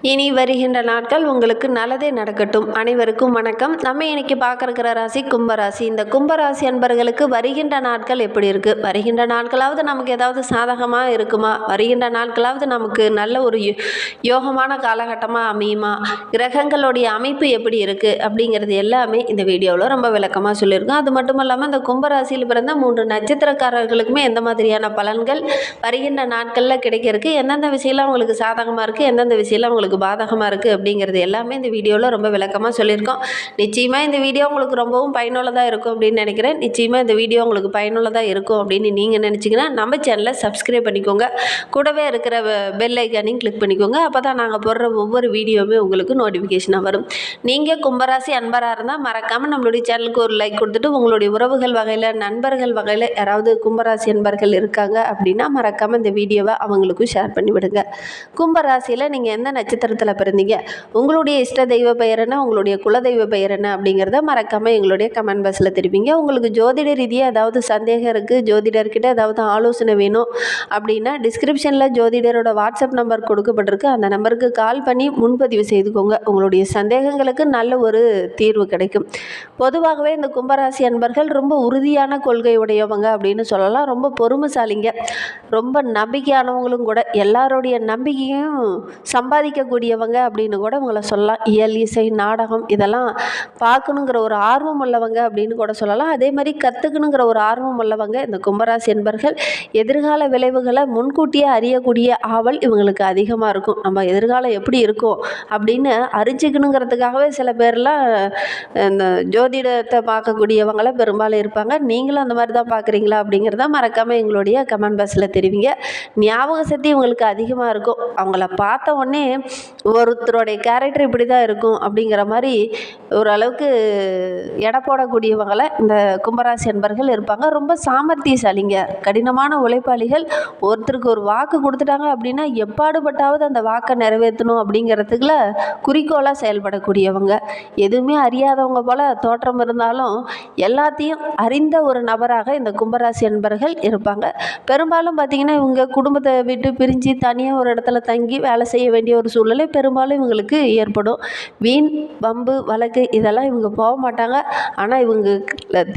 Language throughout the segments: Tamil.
இனி வருகின்ற நாட்கள் உங்களுக்கு நல்லதே நடக்கட்டும். அனைவருக்கும் வணக்கம். நம்ம இன்னைக்கு பார்க்கறக்கிற ராசி கும்பராசி. இந்த கும்பராசி அன்பர்களுக்கு வருகின்ற நாட்கள் எப்படி இருக்குது வருகின்ற நாட்களாவது நமக்கு ஏதாவது சாதகமாக இருக்குமா? வருகின்ற நாட்களாவது நமக்கு நல்ல ஒரு யோ- யோகமான காலகட்டமாக அமையுமா? கிரகங்களுடைய அமைப்பு எப்படி இருக்குது அப்படிங்கிறது எல்லாமே இந்த வீடியோவில் ரொம்ப விளக்கமாக சொல்லியிருக்கோம். அது மட்டும் இல்லாமல் இந்த கும்பராசியில் பிறந்த மூன்று நட்சத்திரக்காரர்களுக்குமே எந்த மாதிரியான பலன்கள் வருகின்ற நாட்களில் கிடைக்கிறதுக்கு எந்தெந்த விஷயம்லாம் உங்களுக்கு சாதகமாக இருக்குது எந்தெந்த விஷயம்லாம் உங்களுக்கு பாதகமாக இருக்குது அப்படிங்கிறது எல்லாமே இந்த வீடியோவில் ரொம்ப விளக்கமாக சொல்லியிருக்கோம். நிச்சயமாக இந்த வீடியோ உங்களுக்கு ரொம்பவும் பயனுள்ளதாக இருக்கும் அப்படின்னு நினைக்கிறேன். நிச்சயமாக இந்த வீடியோ உங்களுக்கு பயனுள்ளதாக இருக்கும் அப்படின்னு நீங்கள் நினச்சிங்கன்னா நம்ம சேனலை சப்ஸ்கிரைப் பண்ணிக்கோங்க. கூடவே இருக்கிற பெல் ஐக்கானையும் கிளிக் பண்ணிக்கோங்க. அப்போ தான் நாங்கள் போடுற ஒவ்வொரு வீடியோவுமே உங்களுக்கு நோட்டிஃபிகேஷனாக வரும். நீங்கள் கும்பராசி அன்பராக இருந்தால் மறக்காமல் நம்மளுடைய சேனலுக்கு ஒரு லைக் கொடுத்துட்டு உங்களுடைய உறவுகள் வகையில் நண்பர்கள் வகையில் யாராவது கும்பராசி அன்பர்கள் இருக்காங்க அப்படின்னா மறக்காமல் இந்த வீடியோவை அவங்களுக்கும் ஷேர் பண்ணி விடுங்க கும்பராசியில் நீங்கள் எந்த நட்சத்திரத்தில் பிறந்தீங்க. உங்களுடைய இஷ்ட தெய்வ பெயர் என்ன? உங்களுடைய குலதெய்வ பெயர் என்ன? அப்படிங்கிறத மறக்காமல் எங்களுடைய கமெண்ட் பாக்ஸில் தெரிவிங்க. உங்களுக்கு ஜோதிட ரீதியாக ஏதாவது சந்தேகம் இருக்குது ஜோதிடர்கிட்ட ஏதாவது ஆலோசனை வேணும் அப்படின்னா டிஸ்கிரிப்ஷனில் ஜோதிடரோட வாட்ஸ்அப் நம்பர் கொடுக்கப்பட்டிருக்கு. அந்த நம்பருக்கு கால் பண்ணி முன்பதிவு செய்துக்கோங்க. உங்களுடைய சந்தேகங்களுக்கு நல்ல ஒரு தீர்வு கிடைக்கும். பொதுவாகவே இந்த கும்பராசி அன்பர்கள் ரொம்ப உறுதியான கொள்கை உடையவங்க அப்படின்னு சொல்லலாம். ரொம்ப பொறுமைசாலிங்க. ரொம்ப நம்பிக்கையானவங்களும் கூட. எல்லாருடைய நம்பிக்கையும் சம்பாதிக்க பாடக்கூடியவங்க அப்படின்னு கூட உங்களை சொல்லலாம். இயல் இசை நாடகம் இதெல்லாம் பார்க்கணுங்கிற ஒரு ஆர்வம் உள்ளவங்க அப்படின்னு கூட சொல்லலாம். அதே மாதிரி கற்றுக்கணுங்கிற ஒரு ஆர்வம் உள்ளவங்க இந்த கும்பராசி என்பர்கள் எதிர்கால விளைவுகளை முன்கூட்டியே அறியக்கூடிய ஆவல் இவங்களுக்கு அதிகமாக இருக்கும். நம்ம எதிர்காலம் எப்படி இருக்கும் அப்படின்னு அறிஞ்சிக்கணுங்கிறதுக்காகவே சில பேர்லாம் இந்த ஜோதிடத்தை பார்க்கக்கூடியவங்களாம் பெரும்பாலும் இருப்பாங்க. நீங்களும் அந்த மாதிரி தான் பார்க்குறீங்களா அப்படிங்கிறத மறக்காமல் எங்களுடைய கமெண்ட் பாக்ஸில் தெரிவிங்க. ஞாபக சக்தி இவங்களுக்கு அதிகமாக இருக்கும். அவங்கள பார்த்த உடனே ஒருத்தருடைய கேரக்டர் இப்படி தான் இருக்கும் அப்படிங்கிற மாதிரி ஓரளவுக்கு எடை போடக்கூடியவங்கள இந்த கும்பராசி என்பர்கள் இருப்பாங்க. ரொம்ப சாமர்த்தியசாலிங்க. கடினமான உழைப்பாளிகள். ஒருத்தருக்கு ஒரு வாக்கு கொடுத்துட்டாங்க அப்படின்னா எப்பாடுபட்டாவது அந்த வாக்கை நிறைவேற்றணும் அப்படிங்கிறதுக்குல குறிக்கோளாக செயல்படக்கூடியவங்க. எதுவுமே அறியாதவங்க போல தோற்றம் இருந்தாலும் எல்லாத்தையும் அறிந்த ஒரு நபராக இந்த கும்பராசி என்பர்கள் இருப்பாங்க. பெரும்பாலும் பார்த்திங்கன்னா இவங்க குடும்பத்தை விட்டு பிரிஞ்சு தனியாக ஒரு இடத்துல தங்கி வேலை செய்ய வேண்டிய ஒரு சூழ்நிலை பெரும்பாலும் இவங்களுக்கு ஏற்படும். வீண் வம்பு வழக்கு இதெல்லாம் இவங்க போக மாட்டாங்க. ஆனால் இவங்க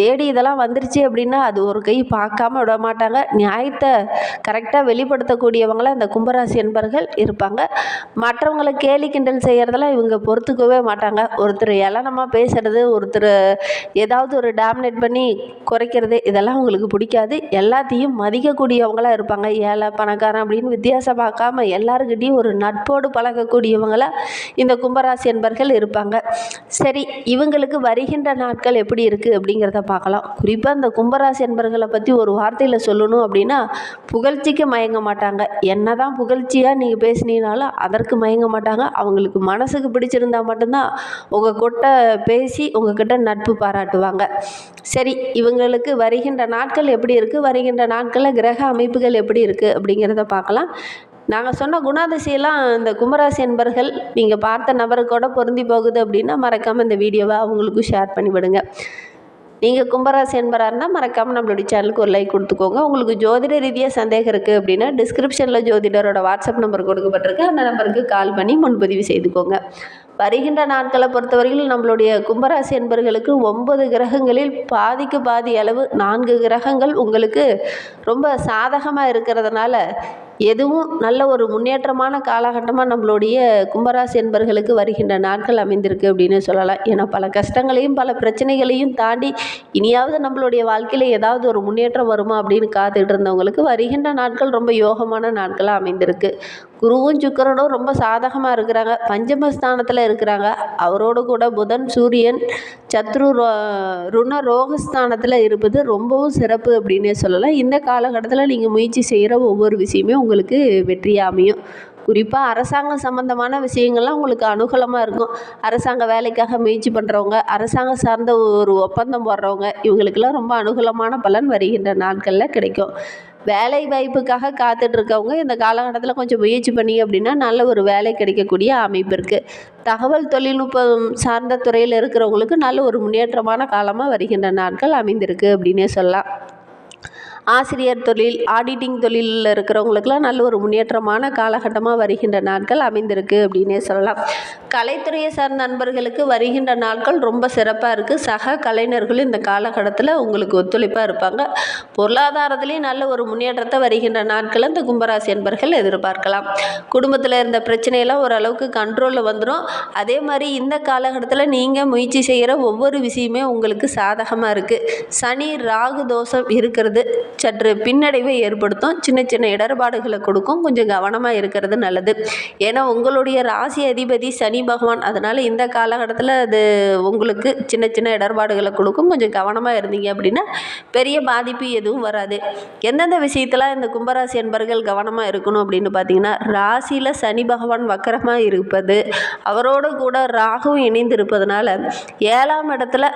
தேடி இதெல்லாம் வந்துருச்சு அப்படின்னா அது ஒரு கை பார்க்காம விட மாட்டாங்க. நியாயத்தை கரெக்டாக வெளிப்படுத்தக்கூடியவங்களாம் இந்த கும்பராசி என்பர்கள் இருப்பாங்க. மற்றவங்களை கேலி கிண்டல் செய்கிறதெல்லாம் இவங்க பொறுத்துக்கவே மாட்டாங்க. ஒருத்தர் ஏளனமாக பேசுறது ஒருத்தர் ஏதாவது ஒரு டாமினேட் பண்ணி குறைக்கிறது இதெல்லாம் அவங்களுக்கு பிடிக்காது. எல்லாத்தையும் மதிக்கக்கூடியவங்களாக இருப்பாங்க. ஏழை பணக்காரன் அப்படின்னு வித்தியாசம் பார்க்காம எல்லாருக்கிட்டையும் ஒரு நட்போடு பழகக்கூடியவங்களா இந்த கும்பராசி என்பர்கள் இருப்பாங்க. சரி இவங்களுக்கு வருகின்ற நாட்கள் எப்படி இருக்குது அப்படிங்கிறத பார்க்கலாம். குறிப்பாக இந்த கும்பராசி என்பர்களை பற்றி ஒரு வார்த்தையில் சொல்லணும் அப்படின்னா புகழ்ச்சிக்கு மயங்க மாட்டாங்க. என்னதான் புகழ்ச்சியாக நீங்கள் பேசுனீங்கனாலும் அதற்கு மயங்க மாட்டாங்க. அவங்களுக்கு மனசுக்கு பிடிச்சிருந்தா மட்டும்தான் உங்கள் கிட்ட பேசி உங்ககிட்ட நட்பு பாராட்டுவாங்க. சரி இவங்களுக்கு வருகின்ற நாட்கள் எப்படி இருக்குது வருகின்ற நாட்களில் கிரக அமைப்புகள் எப்படி இருக்குது அப்படிங்கிறத பார்க்கலாம். நாங்கள் சொன்ன குணாதிசையெல்லாம் இந்த கும்பராசி என்பர்கள் நீங்கள் பார்த்த நபருக்கூட பொருந்தி போகுது அப்படின்னா மறக்காமல் இந்த வீடியோவை அவங்களுக்கும் ஷேர் பண்ணிவிடுங்க. நீங்கள் கும்பராசி என்பராக இருந்தால் மறக்காமல் நம்மளுடைய சேனலுக்கு ஒரு லைக் கொடுத்துக்கோங்க. உங்களுக்கு ஜோதிட ரீதியாக சந்தேகம் இருக்குது அப்படின்னா டிஸ்கிரிப்ஷனில் ஜோதிடரோட வாட்ஸ்அப் நம்பர் கொடுக்கப்பட்டிருக்கு. அந்த நம்பருக்கு கால் பண்ணி முன்பதிவு செய்துக்கோங்க. வருகின்ற நாட்களை பொறுத்தவரையில் நம்மளுடைய கும்பராசி என்பர்களுக்கு ஒன்பது கிரகங்களில் பாதிக்கு பாதி அளவு நான்கு கிரகங்கள் உங்களுக்கு ரொம்ப சாதகமாக இருக்கிறதுனால எதுவும் நல்ல ஒரு முன்னேற்றமான காலகட்டமாக நம்மளுடைய கும்பராசி என்பர்களுக்கு வருகின்ற நாட்கள் அமைந்திருக்கு அப்படின்னு சொல்லலாம். ஏன்னா பல கஷ்டங்களையும் பல பிரச்சனைகளையும் தாண்டி இனியாவது நம்மளுடைய வாழ்க்கையில் ஏதாவது ஒரு முன்னேற்றம் வருமா அப்படின்னு காத்துட்டு இருந்தவங்களுக்கு வருகின்ற நாட்கள் ரொம்ப யோகமான நாட்களாக அமைந்திருக்கு. குருவும் சுக்கிரனும் ரொம்ப சாதகமாக இருக்கிறாங்க. பஞ்சமஸ்தானத்தில் இருக்கிறாங்க. அவரோடு கூட புதன் சூரியன் சத்ரு ரோ ருண ரோகஸ்தானத்தில் இருப்பது ரொம்பவும் சிறப்பு அப்படின்னே சொல்லலாம். இந்த காலகட்டத்தில் நீங்கள் முயற்சி செய்கிற ஒவ்வொரு விஷயமே உங்களுக்கு வெற்றியாக அமையும். குறிப்பாக அரசாங்கம் சம்மந்தமான விஷயங்கள்லாம் உங்களுக்கு அனுகூலமாக இருக்கும். அரசாங்க வேலைக்காக முயற்சி பண்ணுறவங்க அரசாங்கம் சார்ந்த ஒரு ஒப்பந்தம் போடுறவங்க இவங்களுக்கெல்லாம் ரொம்ப அனுகூலமான பலன் வருகின்ற நாட்களில் கிடைக்கும். வேலை வாய்ப்புக்காக காத்துட்டு இருக்கவங்க இந்த காலகட்டத்தில் கொஞ்சம் முயற்சி பண்ணி அப்படின்னா நல்ல ஒரு வேலை கிடைக்கக்கூடிய அமைப்பு இருக்குது தகவல் தொழில்நுட்பம் சார்ந்த துறையில் இருக்கிறவங்களுக்கு நல்ல ஒரு முன்னேற்றமான காலமாக வருகின்ற நாட்கள் அமைந்திருக்கு அப்படின்னே சொல்லலாம். ஆசிரியர் தொழில் ஆடிட்டிங் தொழிலில் இருக்கிறவங்களுக்கெல்லாம் நல்ல ஒரு முன்னேற்றமான காலகட்டமாக வருகின்ற நாட்கள் அமைந்திருக்கு அப்படின்னே சொல்லலாம். கலைத்துறையை சார்ந்த நண்பர்களுக்கு வருகின்ற நாட்கள் ரொம்ப சிறப்பாக இருக்குது சக கலைஞர்களும் இந்த காலகட்டத்தில் உங்களுக்கு ஒத்துழைப்பாக இருப்பாங்க. பொருளாதாரத்துலேயும் நல்ல ஒரு முன்னேற்றத்தை வருகின்ற நாட்கள் இந்த கும்பராசி என்பர்கள் எதிர்பார்க்கலாம். குடும்பத்தில் இருந்த பிரச்சனையெல்லாம் ஓரளவுக்கு கண்ட்ரோலில் வந்துடும் அதே மாதிரி இந்த காலகட்டத்தில் நீங்கள் முயற்சி செய்கிற ஒவ்வொரு விஷயமே உங்களுக்கு சாதகமாக இருக்குது சனி ராகு தோஷம் இருக்கிறது. சற்று பின்னடைவை ஏற்படுத்தும். சின்ன சின்ன இடர்பாடுகளை கொடுக்கும். கொஞ்சம் கவனமாக இருக்கிறது நல்லது. ஏன்னா உங்களுடைய ராசி அதிபதி சனி பகவான். அதனால் இந்த காலகட்டத்தில் அது உங்களுக்கு சின்ன சின்ன இடர்பாடுகளை கொடுக்கும். கொஞ்சம் கவனமாக இருந்தீங்க அப்படின்னா பெரிய பாதிப்பு எதுவும் வராது. எந்தெந்த விஷயத்தில் இந்த கும்பராசி என்பர்கள் கவனமாக இருக்கணும் அப்படின்னு பார்த்தீங்கன்னா ராசியில் சனி பகவான் வக்கரமாக இருப்பது. அவரோடு கூட ராகுவும் இணைந்து இருப்பதனால ஏழாம் இடத்துல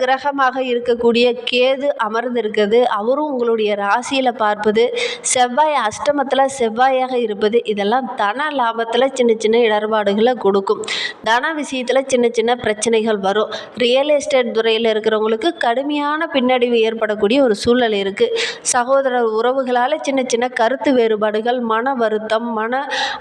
கிரகமாக இருக்கக்கூடிய கேது அமர்ந்திருக்கிறது அவரும் உங்களுடைய ராசியில் பார்ப்பது செவ்வாய் அஷ்டமத்தில் செவ்வாயாக இருப்பது. இதெல்லாம் தன லாபத்தில் சின்ன சின்ன இடர்பாடுகளை கொடுக்கும். தன விஷயத்தில் சின்ன சின்ன பிரச்சனைகள் வரும். ரியல் எஸ்டேட் துறையில் இருக்கிறவங்களுக்கு கடுமையான பின்னடைவு ஏற்படக்கூடிய ஒரு சூழ்நிலை இருக்குது சகோதரர் உறவுகளால் சின்ன சின்ன கருத்து வேறுபாடுகள் மன வருத்தம் மன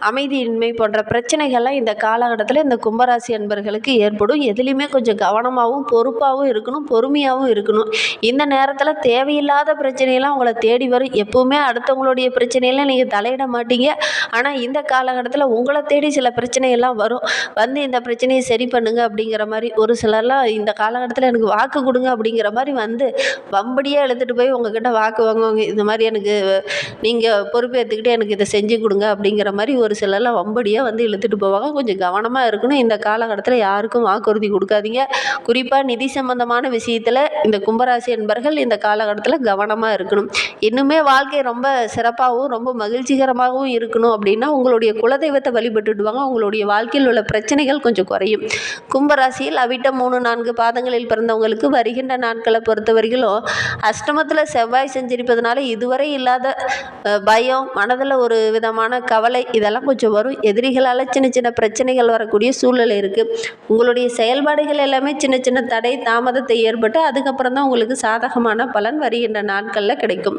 அமைதியின்மை போன்ற பிரச்சனைகள்லாம் இந்த காலகட்டத்தில் இந்த கும்பராசி அன்பர்களுக்கு ஏற்படும். எதுலேயுமே கொஞ்சம் கவனமாகவும் பொறுப்பாகவும் இருக்கும் இருக்கணும் பொறுமையாகவும் இருக்கணும். இந்த நேரத்தில் தேவையில்லாத பிரச்சனையெல்லாம் உங்களை தேடி வரும். எப்போவுமே அடுத்தவங்களுடைய பிரச்சனையெல்லாம் நீங்கள் தலையிட மாட்டீங்க. ஆனால் இந்த காலகட்டத்தில் உங்களை தேடி சில பிரச்சனையெல்லாம் வரும். வந்து இந்த பிரச்சனையை சரி பண்ணுங்க அப்படிங்கிற மாதிரி ஒரு சிலர்லாம் இந்த காலகட்டத்தில் எனக்கு வாக்கு கொடுங்க அப்படிங்கிற மாதிரி வந்து வம்படியாக எழுத்துட்டு போய் உங்ககிட்ட வாக்கு வாங்குவாங்க. இந்த மாதிரி எனக்கு நீங்கள் பொறுப்பேற்றுக்கிட்டு எனக்கு இதை செஞ்சு கொடுங்க அப்படிங்கிற மாதிரி ஒரு சிலர்லாம் வம்படியாக வந்து இழுத்துட்டு போவாங்க. கொஞ்சம் கவனமாக இருக்கணும். இந்த காலகட்டத்தில் யாருக்கும் வாக்குறுதி கொடுக்காதீங்க. குறிப்பாக நிதி சம்பந்தமான விஷயத்தில் இந்த கும்பராசி என்பர்கள் இந்த காலகட்டத்தில் கவனமாக இருக்கணும். இன்னுமே வாழ்க்கை ரொம்ப சிறப்பாகவும் ரொம்ப மகிழ்ச்சிகரமாகவும் இருக்கணும் அப்படின்னா உங்களுடைய குலதெய்வத்தை வழிபட்டுடுவாங்க. உங்களுடைய வாழ்க்கையில் உள்ள பிரச்சனைகள் கொஞ்சம் குறையும். கும்பராசியில் அவிட்ட மூணு நான்கு பாதங்களில் பிறந்தவங்களுக்கு வருகின்ற நாட்களை பொறுத்த அஷ்டமத்தில் செவ்வாய் செஞ்சிருப்பதனால இதுவரை இல்லாத பயம் மனதில் ஒரு விதமான கவலை இதெல்லாம் கொஞ்சம் வரும். எதிரிகளால் சின்ன சின்ன பிரச்சனைகள் வரக்கூடிய சூழ்நிலை இருக்குது உங்களுடைய செயல்பாடுகள் எல்லாமே சின்ன சின்ன தடை பதத்தை ஏற்பட்டு அதுக்கப்புறம் தான் உங்களுக்கு சாதகமான பலன் வருகின்ற நாட்களில் கிடைக்கும்.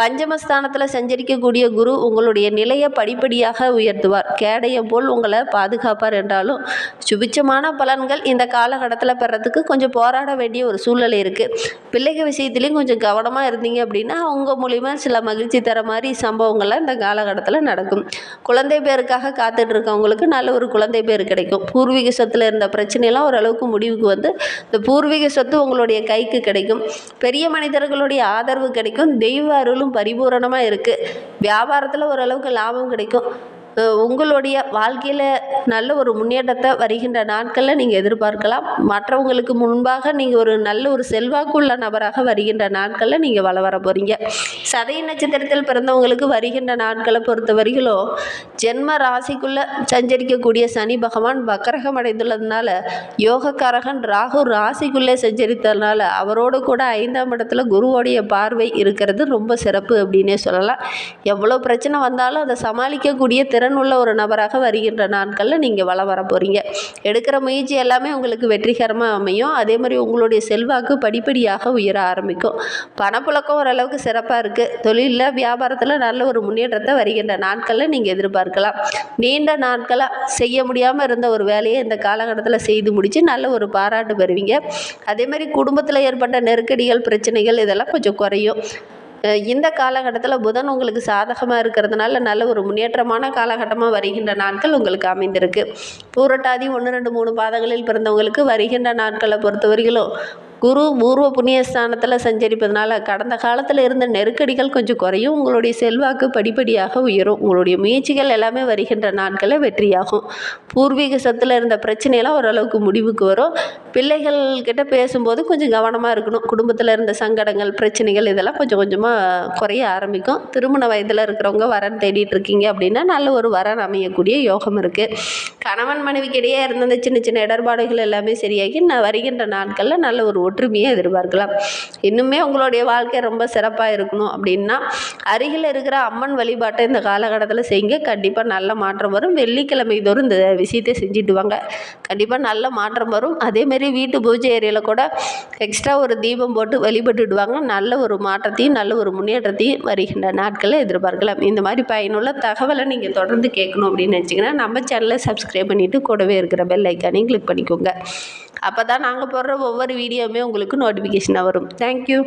பஞ்சமஸ்தானத்தில் சஞ்சரிக்கக்கூடிய குரு உங்களுடைய நிலையை படிப்படியாக உயர்த்துவார். கேடையை போல் உங்களை பாதுகாப்பார் என்றாலும் சுபிச்சமான பலன்கள் இந்த காலகட்டத்தில் பெறத்துக்கு கொஞ்சம் போராட வேண்டிய ஒரு சூழ்நிலை இருக்குது பிள்ளைகள் விஷயத்துலேயும் கொஞ்சம் கவனமாக இருந்தீங்க அப்படின்னா அவங்க மூலிமா சில மகிழ்ச்சி தர மாதிரி சம்பவங்கள்லாம் இந்த காலகட்டத்தில் நடக்கும். குழந்தை பேருக்காக காத்துட்டு இருக்கவங்களுக்கு நல்ல ஒரு குழந்தை பேர் கிடைக்கும். பூர்வீக சொத்தில் இருந்த பிரச்சனையெல்லாம் ஓரளவுக்கு முடிவுக்கு வந்து இந்த பூர்வீக சொத்து உங்களுடைய கைக்கு கிடைக்கும். பெரிய மனிதர்களுடைய ஆதரவு கிடைக்கும். தெய்வ அருளும் பரிபூரணமாக இருக்குது வியாபாரத்தில் ஓரளவுக்கு லாபம் கிடைக்கும். உங்களுடைய வாழ்க்கையில் நல்ல ஒரு முன்னேற்றத்தை வருகின்ற நாட்களில் நீங்கள் எதிர்பார்க்கலாம். மற்றவங்களுக்கு முன்பாக நீங்கள் ஒரு நல்ல ஒரு செல்வாக்குள்ள நபராக வருகின்ற நாட்களில் நீங்கள் வள வர போகிறீங்க சதய நட்சத்திரத்தில் பிறந்தவங்களுக்கு வருகின்ற நாட்களை பொறுத்த வரையிலும் ஜென்ம ராசிக்குள்ளே சஞ்சரிக்கக்கூடிய சனி பகவான் வக்கரகம் அடைந்துள்ளதுனால யோகக்காரகன் ராகு ராசிக்குள்ளே சஞ்சரித்ததுனால அவரோடு கூட ஐந்தாம் இடத்துல குருவோடைய பார்வை இருக்கிறது ரொம்ப சிறப்பு அப்படின்னே சொல்லலாம். எவ்வளோ பிரச்சனை வந்தாலும் அதை சமாளிக்கக்கூடிய திறன் உள்ள ஒரு நபராக வருகின்ற நாட்களில் நீங்கள் வள வர போகிறீங்க எடுக்கிற முயற்சி எல்லாமே உங்களுக்கு வெற்றிகரமாக அமையும். அதே மாதிரி உங்களுடைய செல்வாக்கு படிப்படியாக உயர ஆரம்பிக்கும். பணப்புழக்கம் ஓரளவுக்கு சிறப்பாக இருக்குது தொழிலில் வியாபாரத்தில் நல்ல ஒரு முன்னேற்றத்தை வருகின்ற நாட்களில் நீங்கள் எதிர்பார்க்கலாம். நீண்ட நாட்களாக செய்ய முடியாமல் இருந்த ஒரு வேலையை இந்த காலகட்டத்தில் செய்து முடித்து நல்ல ஒரு பாராட்டு பெறுவீங்க. அதே மாதிரி குடும்பத்தில் ஏற்பட்ட நெருக்கடிகள் பிரச்சனைகள் இதெல்லாம் கொஞ்சம் குறையும். இந்த காலகட்டத்தில் புதன் உங்களுக்கு சாதகமாக இருக்கிறதுனால நல்ல ஒரு முன்னேற்றமான காலகட்டமாக வருகின்ற நாட்கள் உங்களுக்கு அமைந்திருக்கு. பூரட்டாதி ஒன்று ரெண்டு மூணு பாதங்களில் பிறந்தவங்களுக்கு வருகின்ற நாட்களை பொறுத்தவரையிலும் குரு பூர்வ புண்ணியஸ்தானத்தில் சஞ்சரிப்பதனால கடந்த காலத்தில் இருந்த நெருக்கடிகள் கொஞ்சம் குறையும். உங்களுடைய செல்வாக்கு படிப்படியாக உயரும். உங்களுடைய முயற்சிகள் எல்லாமே வருகின்ற நாட்களில் வெற்றியாகும். பூர்வீக சத்தில் இருந்த பிரச்சனையெல்லாம் ஓரளவுக்கு முடிவுக்கு வரும். பிள்ளைகள் கிட்ட பேசும்போது கொஞ்சம் கவனமாக இருக்கணும். குடும்பத்தில் இருந்த சங்கடங்கள் பிரச்சனைகள் இதெல்லாம் கொஞ்சம் கொஞ்சமாக குறைய ஆரம்பிக்கும். திருமண வயதில் இருக்கிறவங்க வரன் தேடிட்டு இருக்கீங்க அப்படின்னா நல்ல ஒரு வரன் அமையக்கூடிய யோகம் இருக்குது கணவன் மனைவிக்கிடையே இருந்த சின்ன சின்ன இடர்பாடுகள் எல்லாமே சரியாகி நான் வருகின்ற நாட்களில் நல்ல ஒரு ஒற்றுமையை எதிர்பார்க்கலாம். இன்னுமே உங்களுடைய வாழ்க்கை ரொம்ப சிறப்பாக இருக்கணும் அப்படின்னா அருகில் இருக்கிற அம்மன் வழிபாட்டை இந்த காலகட்டத்தில் செய்யுங்க. கண்டிப்பாக நல்ல மாற்றம் வரும். வெள்ளிக்கிழமை தோறும் இந்த விஷயத்தை செஞ்சுட்டு வாங்க. கண்டிப்பாக நல்ல மாற்றம் வரும். அதேமாரி வீட்டு பூஜை ஏரியாவில் கூட எக்ஸ்ட்ரா ஒரு தீபம் போட்டு வழிபட்டுடுவாங்க நல்ல ஒரு மாற்றத்தையும் நல்ல ஒரு முன்னேற்றத்தையும் வருகின்ற நாட்களில் எதிர்பார்க்கலாம். இந்த மாதிரி பயனுள்ள தகவலை நீங்கள் தொடர்ந்து கேட்கணும் அப்படின்னு நினச்சிங்கன்னா நம்ம சேனலை சப்ஸ்கிரைப் பண்ணிவிட்டு கூடவே இருக்கிற பெல் ஐக்கானையும் கிளிக் பண்ணிக்கோங்க. அப்போ தான் நாங்கள் போடுற ஒவ்வொரு வீடியோவுமே உங்களுக்கு நோட்டிஃபிகேஷனாக வரும். தேங்க்யூ